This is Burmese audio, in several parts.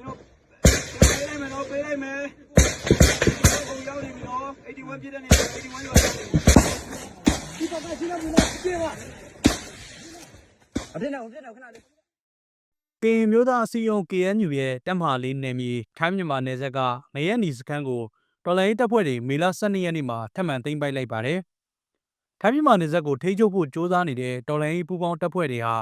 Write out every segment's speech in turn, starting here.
ကျွန်တော်ပေးလိုက်မယ်နော်ပေးလိုက်မယ်ဟိုရောက်နေပြီနော်81ပြည့်တဲ့နေ81ရောက်နေပြီဒီကကရှင်းနေပြီနော်ပြေပါအပြည့်နဲ့အပြည့်နဲ့ခဏလေးကရင်မျိုးသားအစည်းအရုံး KNU ရဲ့တပ်မဟာလေးနယ်မြေထိုင်းမြန်မာနယ်စပ်ကငရဲနီစခန်းကိုတော်လိုင်းတပ်ဖွဲ့တွေမေလ12ရက်နေ့မှာထပ်မံသိမ်းပိုက်လိုက်ပါတယ်။ထိုင်းမြန်မာနယ်စပ်ကိုထိန်းချုပ်ဖို့ကြိုးစားနေတဲ့တော်လိုင်းပူးပေါင်းတပ်ဖွဲ့တွေဟာ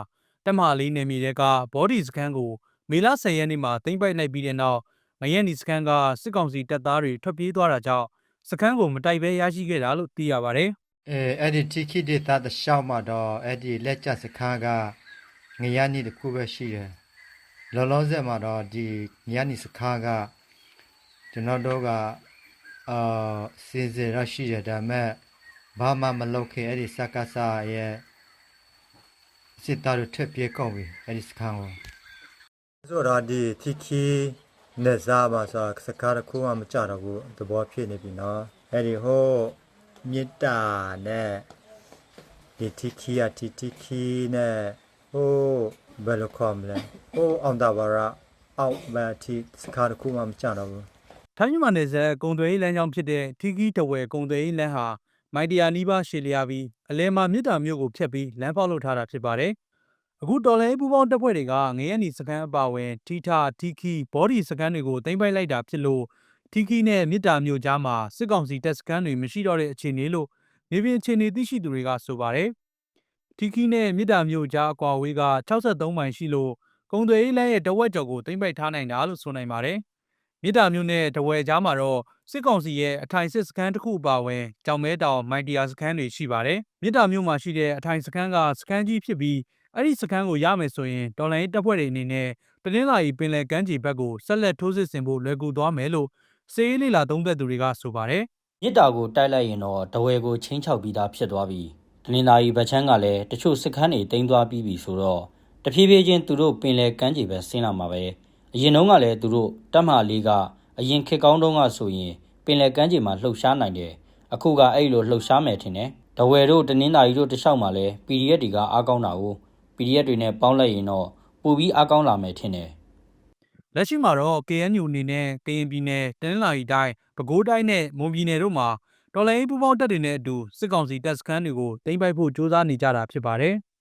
တပ်မဟာလေးနယ်မြေတွေကဘော်ဒီစခန်းကို မေလ10ရက်နေ့မှာသိမ်းပိုက်လိုက်ပြီးတဲ့နောက်ငရဲနီစခန်းကစစ်ကောင်စီတပ်သားတွေထွက်ပြေးသွားတာကြောင့်စခန်းကိုမတိုက်ဘဲရရှိခဲ့တာလို့သိရပါတယ်။အဲအဲ့ဒီတိခိဒေတာတလျှောက်မှာတော့အဲ့ဒီလက်ကျစခန်းကငရနီတစ်ခုပဲရှိတယ်လောလောဆယ်မှာတော့ဒီငရနီစခန်းကကျွန်တော်တို့ကအာစီစဉ်ရရှိတယ်ဒါပေမဲ့ဘာမှမလုပ်ခင်အဲ့ဒီစကားစာရဲ့စစ်သားတွေထပ်ပြေးကုန်ပြီအဲ့ဒီစခန်းကို ဆိုတော့ဒီတိခိနေစားပါဆိုစကားတစ်ခုမှမကြတော့ဘူးသဘောဖြစ်နေပြီနော်အဲ့ဒီဟိုမေတ္တာနဲ့ဒီတိခိယတိတိခိနဲ့ဟိုဘယ်လိုခေါ်မလဲဟိုအောင်တာဘာရအောက်မတိစကားတစ်ခုမှမကြတော့ဘူးထိုင်းမြန်မာနယ်စပ်ကုံသွေးလမ်းကြောင်းဖြစ်တဲ့ထီကီတဝဲကုံသွေးလမ်းဟာမိုင်တရာနီးပါးရှည်လျားပြီးအလဲမှာမြစ်တာမြို့ကိုဖျက်ပြီးလမ်းဖောက်လုပ်ထားတာဖြစ်ပါတယ်။ အခုတော်လိုင်းပူပေါင်းတပ်ဖွဲ့တွေကငရဲနီစခန်းအပါအဝင်ထီထာထီကီဘောဒီစခန်းတွေကိုတင်ပိုက်လိုက်တာဖြစ်လို့ထီကီနဲ့မြစ်တာမြို့ကြားမှာစစ်ကောင်စီတပ်စခန်းတွေမရှိတော့တဲ့အခြေအနေလို့မြေပြင်အခြေအနေသိရှိသူတွေကဆိုပါတယ်။ထီကီနဲ့မြစ်တာမြို့ကြားအကွာအဝေးက63မိုင်ရှိလို့ကုံသွေးလမ်းရဲ့တဝက်ကျော်ကိုတင်ပိုက်ထားနိုင်တာလို့ဆိုနိုင်ပါတယ်။မြစ်တာမြို့နဲ့တဝယ်ကြားမှာတော့စစ်ကောင်စီရဲ့အထိုင်စစ်စခန်းတစ်ခုအပါအဝင်ကြောင်မဲတောင်မိုင်တရာစခန်းတွေရှိပါတယ်။မြစ်တာမြို့မှာရှိတဲ့အထိုင်စခန်းကစခန်းကြီးဖြစ်ပြီး အဲ့ဒီစခန်းကိုရမယ်ဆိုရင်တော်လိုင်းတပ်ဖွဲ့တွေအနေနဲ့တနင်္လာရီပင်လယ်ကမ်းခြေဘက်ကိုဆက်လက်ထိုးစစ်ဆင်ဖို့လွယ်ကူသွားမယ်လို့စေးလေးလာသုံးသက်သူတွေကဆိုပါတယ်မြစ်တာကိုတိုက်လိုက်ရင်တော့တဝဲကိုချင်းချောက်ပြီးသားဖြစ်သွားပြီဒလင်သာရီဗချမ်းကလည်းတချို့စစ်ခန်းတွေတိမ့်သွားပြီးပြီဆိုတော့တဖြည်းဖြည်းချင်းသူတို့ပင်လယ်ကမ်းခြေပဲဆင်းလာမှာပဲအရင်တုန်းကလည်းသူတို့တပ်မလေးကအရင်ခေတ်ကောင်းတုန်းကဆိုရင်ပင်လယ်ကမ်းခြေမှာလှုပ်ရှားနိုင်တယ်အခုကအဲ့လိုလှုပ်ရှားမယ်ထင်တယ်တဝဲတို့တနင်္သာရီတို့တခြားမှာလည်း PDF တွေကအားကောင်းတာကို PDF တွေနဲ့ပေါင်းလိုက်ရင်တော့ပိုပြီးအားကောင်းလာမယ်ထင်တယ်။လက်ရှိမှာတော့ KNU အနေနဲ့ကရင်ပြည်နယ်တနင်္လာရီတိုင်းပဲခူးတိုင်းနဲ့မွန်ပြည်နယ်တို့မှာတော်လိုင်းပူပေါင်းတပ်တွေနဲ့အတူစစ်ကောင်စီတပ်စခန်းတွေကိုတင်ပိုက်ဖို့ကြိုးစားနေကြတာဖြစ်ပါတယ်။